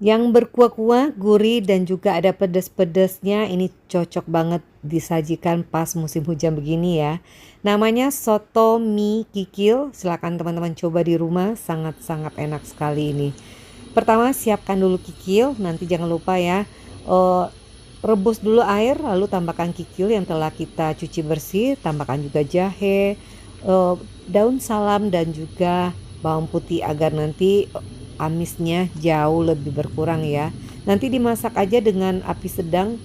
yang berkuah-kuah, gurih dan juga ada pedas-pedasnya. Ini cocok banget disajikan pas musim hujan begini ya. Namanya soto mie kikil. Silahkan teman-teman coba di rumah, sangat-sangat enak sekali ini. Pertama siapkan dulu kikil, nanti jangan lupa ya. Uh, rebus dulu air, lalu tambahkan kikil yang telah kita cuci bersih, tambahkan juga jahe, uh, daun salam dan juga bawang putih agar nanti amisnya jauh lebih berkurang ya. Nanti dimasak aja dengan api sedang.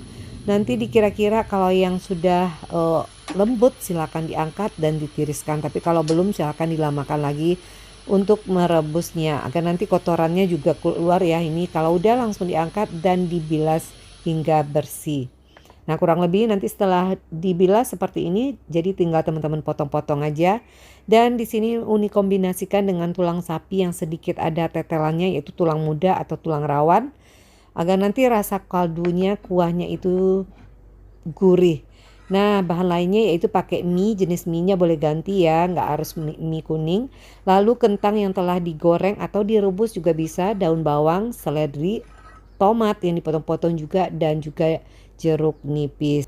Nanti dikira-kira kalau yang sudah uh, lembut silakan diangkat dan ditiriskan. Tapi kalau belum silakan dilamakan lagi untuk merebusnya agar nanti kotorannya juga keluar ya. Ini kalau udah langsung diangkat dan dibilas hingga bersih. Nah kurang lebih nanti setelah dibilas seperti ini jadi tinggal teman-teman potong-potong aja. Dan di sini Uni kombinasikan dengan tulang sapi yang sedikit ada tetelannya yaitu tulang muda atau tulang rawan. Agar nanti rasa kaldunya kuahnya itu gurih. Nah bahan lainnya yaitu pakai mie jenis mie nya boleh ganti ya nggak harus mie, mie kuning. Lalu kentang yang telah digoreng atau direbus juga bisa daun bawang, seledri, tomat yang dipotong-potong juga dan juga jeruk nipis.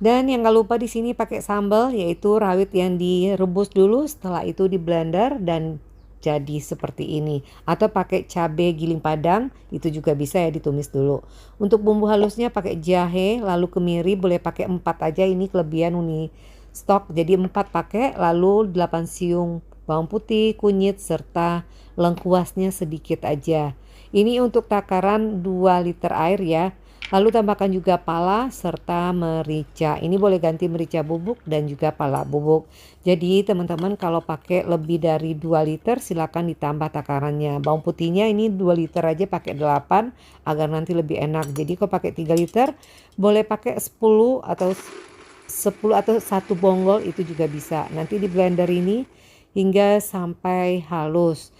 Dan yang gak lupa di sini pakai sambal yaitu rawit yang direbus dulu setelah itu di blender dan jadi seperti ini atau pakai cabai giling padang itu juga bisa ya ditumis dulu. Untuk bumbu halusnya pakai jahe lalu kemiri boleh pakai empat aja ini kelebihan uni stok jadi empat pakai lalu 8 siung bawang putih, kunyit serta lengkuasnya sedikit aja. Ini untuk takaran 2 liter air ya. Lalu tambahkan juga pala serta merica. Ini boleh ganti merica bubuk dan juga pala bubuk. Jadi teman-teman kalau pakai lebih dari 2 liter silakan ditambah takarannya. Bawang putihnya ini 2 liter aja pakai 8 agar nanti lebih enak. Jadi kalau pakai 3 liter boleh pakai 10 atau 10 atau satu bonggol itu juga bisa. Nanti di blender ini hingga sampai halus.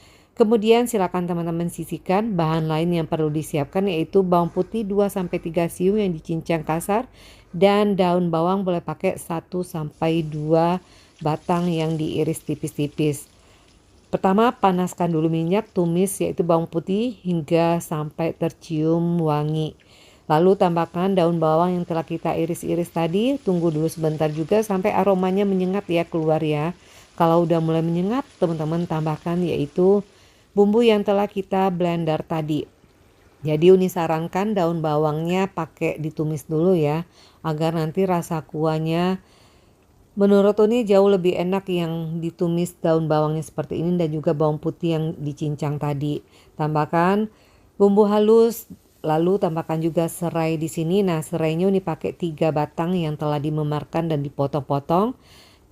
Kemudian silakan teman-teman sisihkan bahan lain yang perlu disiapkan yaitu bawang putih 2 sampai 3 siung yang dicincang kasar dan daun bawang boleh pakai 1 sampai 2 batang yang diiris tipis-tipis. Pertama panaskan dulu minyak tumis yaitu bawang putih hingga sampai tercium wangi. Lalu tambahkan daun bawang yang telah kita iris-iris tadi, tunggu dulu sebentar juga sampai aromanya menyengat ya keluar ya. Kalau udah mulai menyengat, teman-teman tambahkan yaitu bumbu yang telah kita blender tadi. Jadi Uni sarankan daun bawangnya pakai ditumis dulu ya agar nanti rasa kuahnya menurut Uni jauh lebih enak yang ditumis daun bawangnya seperti ini dan juga bawang putih yang dicincang tadi. Tambahkan bumbu halus lalu tambahkan juga serai di sini. Nah, serainya Uni pakai tiga batang yang telah dimemarkan dan dipotong-potong.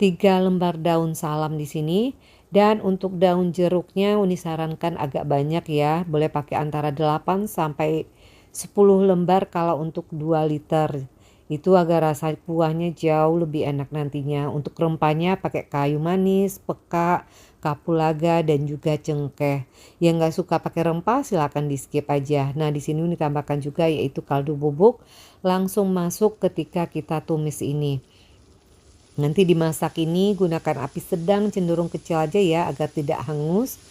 Tiga lembar daun salam di sini dan untuk daun jeruknya Uni sarankan agak banyak ya. Boleh pakai antara 8 sampai 10 lembar kalau untuk 2 liter. Itu agar rasa kuahnya jauh lebih enak nantinya. Untuk rempahnya pakai kayu manis, peka, kapulaga dan juga cengkeh. Yang nggak suka pakai rempah silahkan di skip aja. Nah di sini Uni tambahkan juga yaitu kaldu bubuk langsung masuk ketika kita tumis ini. Nanti dimasak ini gunakan api sedang cenderung kecil aja ya agar tidak hangus.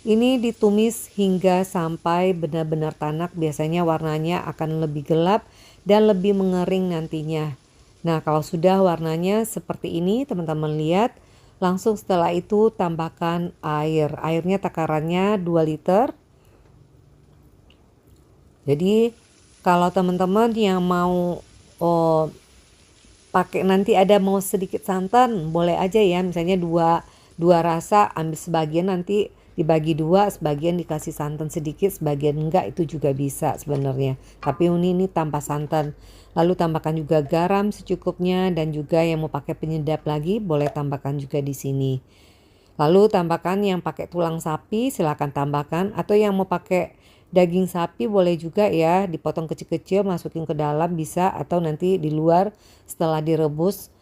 Ini ditumis hingga sampai benar-benar tanak biasanya warnanya akan lebih gelap dan lebih mengering nantinya. Nah kalau sudah warnanya seperti ini teman-teman lihat langsung setelah itu tambahkan air. Airnya takarannya 2 liter. Jadi kalau teman-teman yang mau oh, pakai nanti ada mau sedikit santan boleh aja ya. Misalnya dua dua rasa ambil sebagian nanti dibagi dua sebagian dikasih santan sedikit sebagian enggak itu juga bisa sebenarnya. Tapi ini ini tanpa santan. Lalu tambahkan juga garam secukupnya dan juga yang mau pakai penyedap lagi boleh tambahkan juga di sini. Lalu tambahkan yang pakai tulang sapi silahkan tambahkan. Atau yang mau pakai Daging sapi boleh juga ya dipotong kecil-kecil masukin ke dalam bisa atau nanti di luar setelah direbus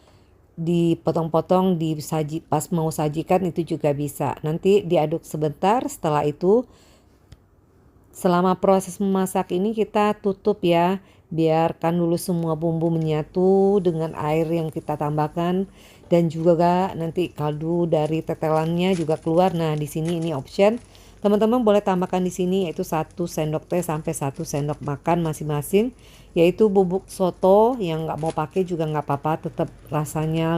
dipotong-potong disaji pas mau sajikan itu juga bisa. Nanti diaduk sebentar setelah itu selama proses memasak ini kita tutup ya. Biarkan dulu semua bumbu menyatu dengan air yang kita tambahkan dan juga nanti kaldu dari tetelannya juga keluar. Nah, di sini ini option Teman-teman boleh tambahkan di sini yaitu satu sendok teh sampai satu sendok makan masing-masing. Yaitu bubuk soto yang nggak mau pakai juga nggak apa-apa tetap rasanya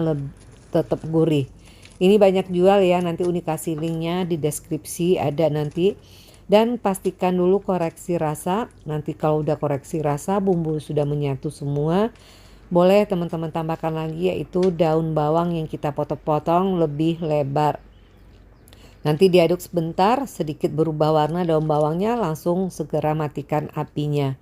tetap gurih. Ini banyak jual ya nanti Uni kasih linknya di deskripsi ada nanti. Dan pastikan dulu koreksi rasa. Nanti kalau udah koreksi rasa bumbu sudah menyatu semua boleh teman-teman tambahkan lagi yaitu daun bawang yang kita potong-potong lebih lebar Nanti diaduk sebentar, sedikit berubah warna daun bawangnya, langsung segera matikan apinya.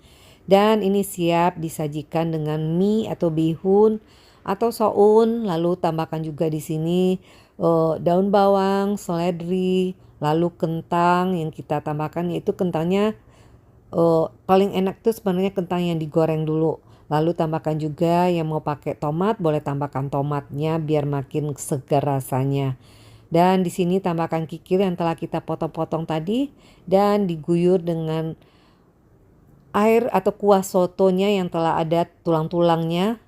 Dan ini siap disajikan dengan mie atau bihun atau soun, lalu tambahkan juga di sini uh, daun bawang, seledri, lalu kentang yang kita tambahkan yaitu kentangnya uh, paling enak tuh sebenarnya kentang yang digoreng dulu. Lalu tambahkan juga yang mau pakai tomat, boleh tambahkan tomatnya biar makin segar rasanya. Dan di sini tambahkan kikil yang telah kita potong-potong tadi dan diguyur dengan air atau kuah sotonya yang telah ada tulang-tulangnya.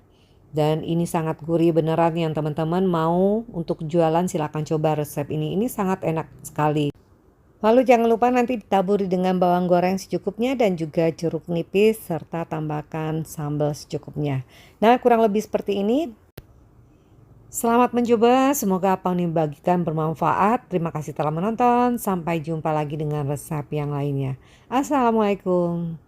Dan ini sangat gurih beneran yang teman-teman mau untuk jualan silahkan coba resep ini. Ini sangat enak sekali. Lalu jangan lupa nanti ditaburi dengan bawang goreng secukupnya dan juga jeruk nipis serta tambahkan sambal secukupnya. Nah kurang lebih seperti ini Selamat mencoba, semoga apa yang dibagikan bermanfaat. Terima kasih telah menonton. Sampai jumpa lagi dengan resep yang lainnya. Assalamualaikum.